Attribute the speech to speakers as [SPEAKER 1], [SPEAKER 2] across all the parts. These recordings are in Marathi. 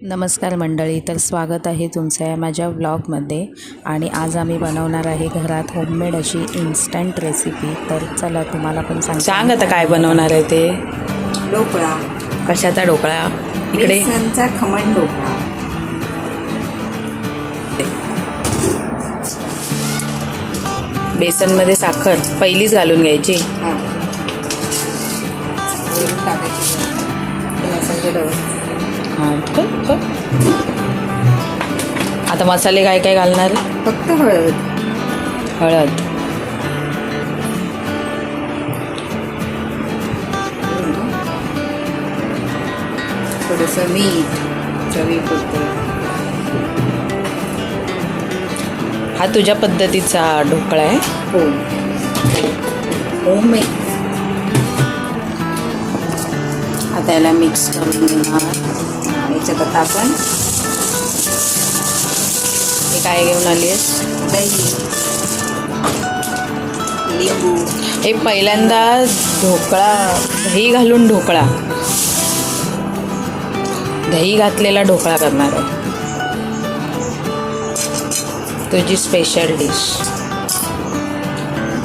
[SPEAKER 1] नमस्कार मंडळी तर स्वागत आहे तुमचं या माझ्या ब्लॉगमध्ये आणि आज आम्ही बनवणार आहे घरात होममेड अशी इन्स्टंट रेसिपी तर चला तुम्हाला पण सांग सांग आता काय बनवणार आहे ते.
[SPEAKER 2] ढोकळा.
[SPEAKER 1] कशाचा ढोकळा? इकडे.
[SPEAKER 2] बेसनचा खमण ढोकळा.
[SPEAKER 1] बेसनमध्ये साखर. पहिलीच घालून घ्यायची.
[SPEAKER 2] हा. टाकायची.
[SPEAKER 1] हां. आता मसाले काय काय घालणार?
[SPEAKER 2] फक्त हळद.
[SPEAKER 1] हळद.
[SPEAKER 2] थोडंसं मीठ चवीपुरतं.
[SPEAKER 1] हा तुझ्या पद्धतीचा ढोकळा आहे.
[SPEAKER 2] हो. होममेड आता याला मिक्स करून घेणार. याच्यात आता आपण.
[SPEAKER 1] हे काय घेऊन आली आहेस?
[SPEAKER 2] दही. लिंबू.
[SPEAKER 1] हे पहिल्यांदा ढोकळा दही घालून ढोकळा. दही घातलेला ढोकळा करणार आहे. तुझी स्पेशल डिश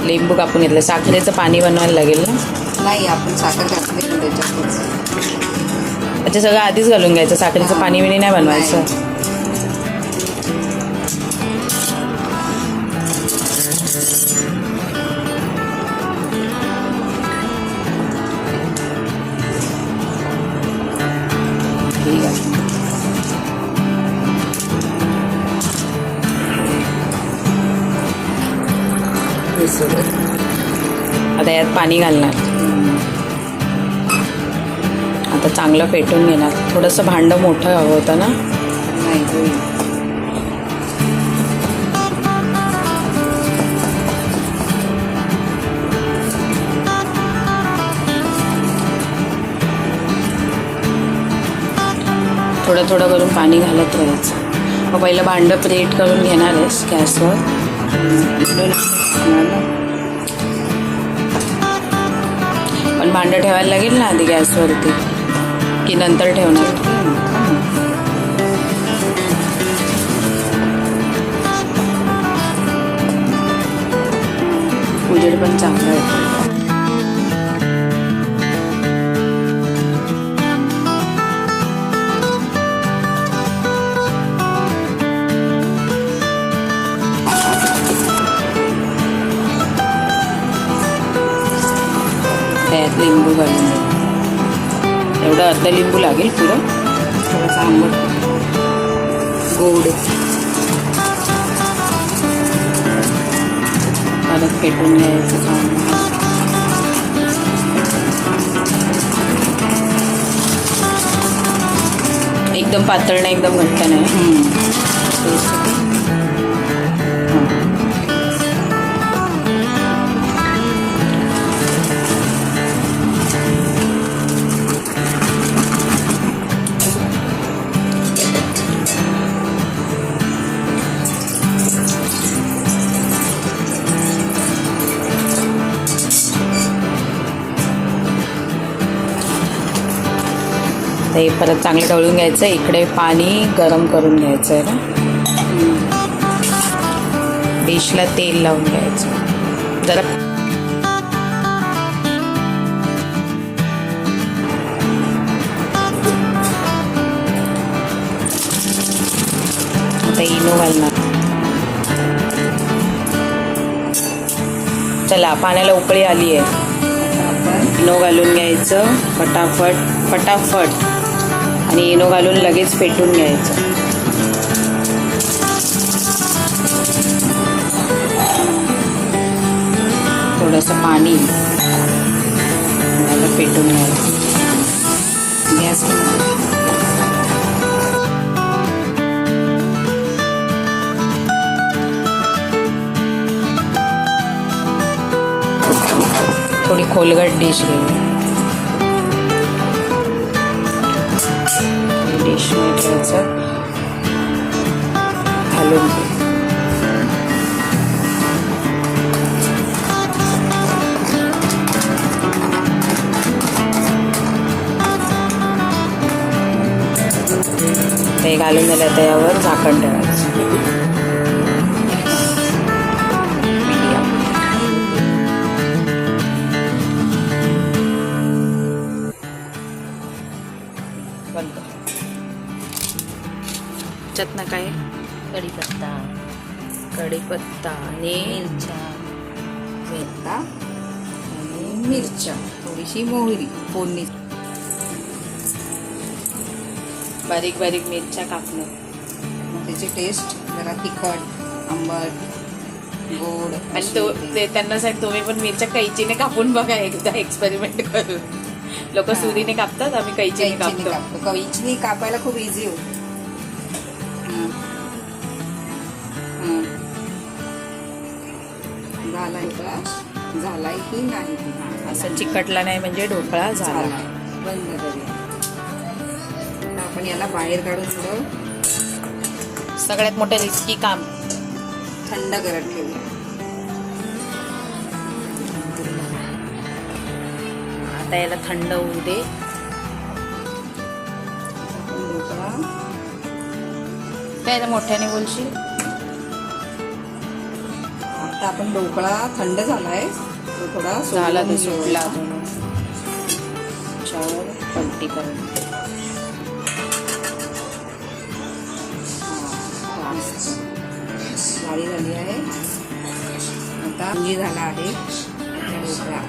[SPEAKER 1] लिंबू कापून घेतलं. साखरेचं पाणी बनवायला लागेल ना?
[SPEAKER 2] नाही आपण साखर घातली ना त्याच्यात
[SPEAKER 1] सगळं आधीच घालून घ्यायचं. साखरेचं पाणी बिणी नाही बनवायचं. आता यात पाणी घालणार. आता चांगलं पेटून घेणार. थोडंसं भांडं मोठं हवं होतं ना?
[SPEAKER 2] नाही होईल.
[SPEAKER 1] थोडं थोडं करून पाणी घालत राहायचं. मग पहिलं भांडं प्लेट करून घेणार आहेस गॅसवर. पण भांडं ठेवायला लागेल ना आधी गॅसवरती? की नंतर ठेवणार. उजेड पण चांगला आहे. एवढं अर्ध लिंबू लागेल पुरं
[SPEAKER 2] थोडंसं आंबट गोड.
[SPEAKER 1] परत पेटून घ्यायचं चांगलं एकदम पातळ नाही एकदम घट्ट नाही. आता हे परत चांगलं ढवळून घ्यायचं इकडे पाणी गरम करून घ्यायचं आहे ना. डिशला तेल लावून घ्यायचं. जरा आता इनो घालणार. चला पाण्याला उकळी आली आहे. इनो घालून घ्यायचं. फटाफट फटाफट. आणि इनो घालून लगेच पेटून घ्यायचं. थोडंसं पाणी. मला पेटून घ्यायचं.
[SPEAKER 2] गॅस
[SPEAKER 1] थोडी खोलगट डिश घेऊ ठेवायचं घालून घे. ते घालून दिलं त्यावर झाकण ठेवायचं त्याच्यातनं काय?
[SPEAKER 2] कढीपत्ता.
[SPEAKER 1] कढीपत्ता आणि
[SPEAKER 2] मिरच्या.
[SPEAKER 1] मेथा
[SPEAKER 2] आणि मिरच्या. थोडीशी मोहरी फोडणी.
[SPEAKER 1] बारीक बारीक मिरच्या कापणं.
[SPEAKER 2] मग त्याची टेस्ट जरा तिखट आंबट गोड
[SPEAKER 1] आणि तो. ते त्यांना सांग तुम्ही पण मिरच्या कैचीने कापून बघा एकदा एक्सपेरिमेंट करून. लोक. सुरीने कापतात आम्ही कैचीने कापतो.
[SPEAKER 2] कैचीने कापायला खूप इझी होत. झालाय का? झालाय की नाही?
[SPEAKER 1] असं चिकटला नाही म्हणजे ढोकळा झाला.
[SPEAKER 2] झालाय बंद करूया. आपण याला बाहेर काढून थोडं
[SPEAKER 1] सगळ्यात मोठं रिस्की काम.
[SPEAKER 2] थंड करत ठेवूया.
[SPEAKER 1] आता याला थंड होऊ दे.
[SPEAKER 2] आपण ढोकळा.
[SPEAKER 1] काय मोठ्याने बोलशील?
[SPEAKER 2] आता आपण ढोकळा थंड झालाय. तो थोडा
[SPEAKER 1] झाला तो सुटला
[SPEAKER 2] घेऊया.
[SPEAKER 1] अजून. त्याच्यावर पलटी करून.
[SPEAKER 2] हा. जाळी झाली आहे. आता झाला आहे. ढोकळा.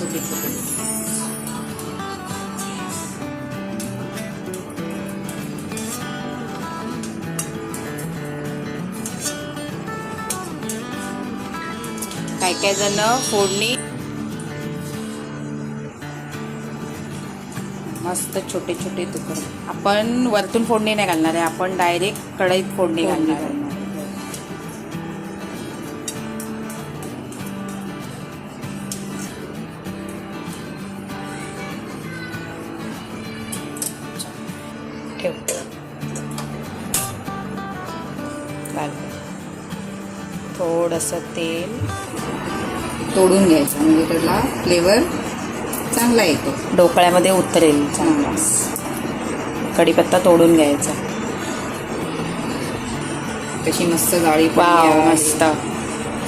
[SPEAKER 2] छोटे छोटे
[SPEAKER 1] काय काय जण फोडणी. मस्त छोटे छोटे तुकडे. आपण वरतून फोडणी नाही घालणार आहे आपण डायरेक्ट कढईत फोडणी घालणार आहे. थोडंसं तेल
[SPEAKER 2] तोडून घ्यायचा. म्हणजे त्याला फ्लेवर चांगला येतो.
[SPEAKER 1] ढोकळ्यामध्ये उतरेल. चांगला. कढीपत्ता तोडून घ्यायचा.
[SPEAKER 2] तशी मस्त जाळी
[SPEAKER 1] वाव मस्त.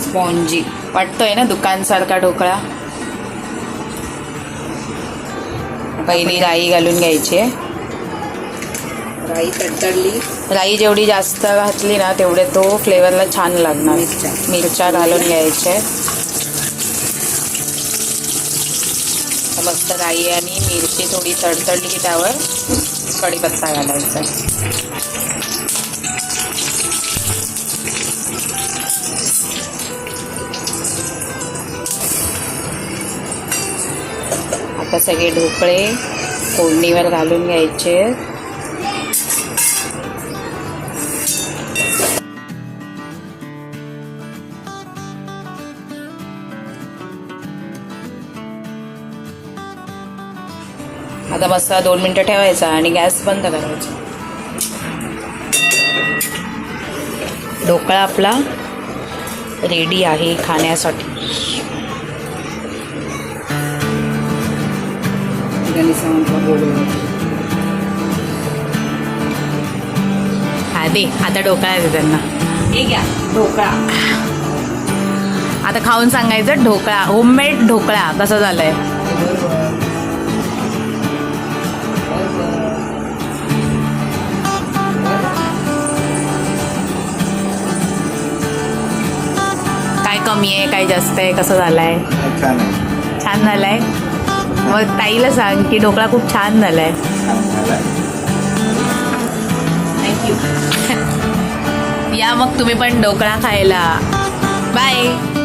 [SPEAKER 2] स्पॉन्जी.
[SPEAKER 1] वाटतोय ना दुकानसारखा ढोकळा? पहिली राई घालून घ्यायची आहे.
[SPEAKER 2] राई तडतडली.
[SPEAKER 1] राई जेवढी जास्त घातली ना तेवढे तो फ्लेवरला छान लागणार.
[SPEAKER 2] मिरच्या.
[SPEAKER 1] मिरच्या घालून घ्यायच्या मस्त राई आणि मिरची थोडी तडतडली की त्यावर कढीपत्ता घालायचा. आता सगळे ढोकळे फोडणीवर घालून घ्यायचे. आता मस्त दोन मिनटं ठेवायचा आणि गॅस बंद करायचा. ढोकळा आपला रेडी आहे खाण्यासाठी.
[SPEAKER 2] बोलू
[SPEAKER 1] दे. आता ढोकळा दे त्यांना.
[SPEAKER 2] हे घ्या. ढोकळा.
[SPEAKER 1] आता खाऊन सांगायचं ढोकळा होममेड ढोकळा कसा झालाय. काय कमी आहे काय जास्त आहे कसं झालाय?
[SPEAKER 3] छान आहे.
[SPEAKER 1] छान झालाय? मग ताईला सांग की ढोकळा खूप छान झालाय. या मग तुम्ही पण ढोकळा खायला. बाय